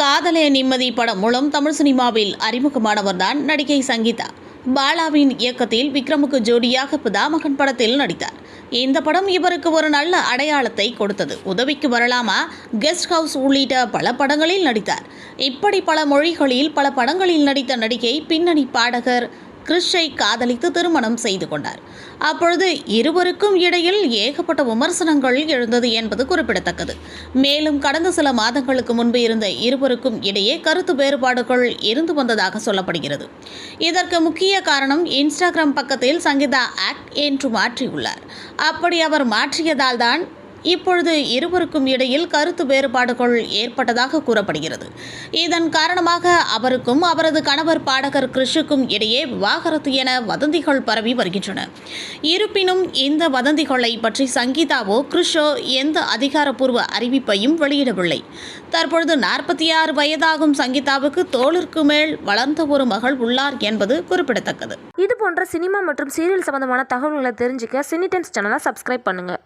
காதலே நிம்மதி படம் மூலம் தமிழ் சினிமாவில் அறிமுகமானவர் தான் நடிகை சங்கீதா. பாலாவின் இயக்கத்தில் விக்ரமுக்கு ஜோடியாக பிதாமகன் படத்தில் நடித்தார். இந்த படம் இவருக்கு ஒரு நல்ல அடையாளத்தை கொடுத்தது. உதவிக்கு வரலாமா? கெஸ்ட் ஹவுஸ் உள்ளிட்ட பல படங்களில் நடித்தார். இப்படி பல மொழிகளில் பல படங்களில் நடித்த நடிகை பின்னணி பாடகர் கிறிஷை காதலித்து திருமணம் செய்து கொண்டார். அப்பொழுது இருவருக்கும் இடையில் ஏகப்பட்ட விமர்சனங்கள் எழுந்தது என்பது குறிப்பிடத்தக்கது. மேலும் கடந்த சில மாதங்களுக்கு முன்பு இருந்த இருவருக்கும் இடையே கருத்து வேறுபாடுகள் இருந்து வந்ததாக சொல்லப்படுகிறது. இதற்கு முக்கிய காரணம் இன்ஸ்டாகிராம் பக்கத்தில் சங்கீதா ஆக்ட் என்று மாற்றியுள்ளார். அப்படி அவர் மாற்றியதால் தான் இப்பொழுது இருவருக்கும் இடையில் கருத்து வேறுபாடுகள் ஏற்பட்டதாக கூறப்படுகிறது. இதன் காரணமாக அவருக்கும் அவரது கணவர் பாடகர் கிறிஷுக்கும் இடையே விவாகரத்து என வதந்திகள் பரவி வருகின்றன. இருப்பினும் இந்த வதந்திகளை பற்றி சங்கீதாவோ கிறிஷோ எந்த அதிகாரப்பூர்வ அறிவிப்பையும் வெளியிடவில்லை. தற்பொழுது நாற்பத்தி ஆறு வயதாகும் சங்கீதாவுக்கு தோளிற்கு மேல் வளர்ந்த ஒரு மகள் உள்ளார் என்பது குறிப்பிடத்தக்கது. இது போன்ற சினிமா மற்றும் சீரியல் சம்பந்தமான தகவல்களை தெரிஞ்சுக்க சினி டைம்ஸ் சேனலை சப்ஸ்கிரைப் பண்ணுங்கள்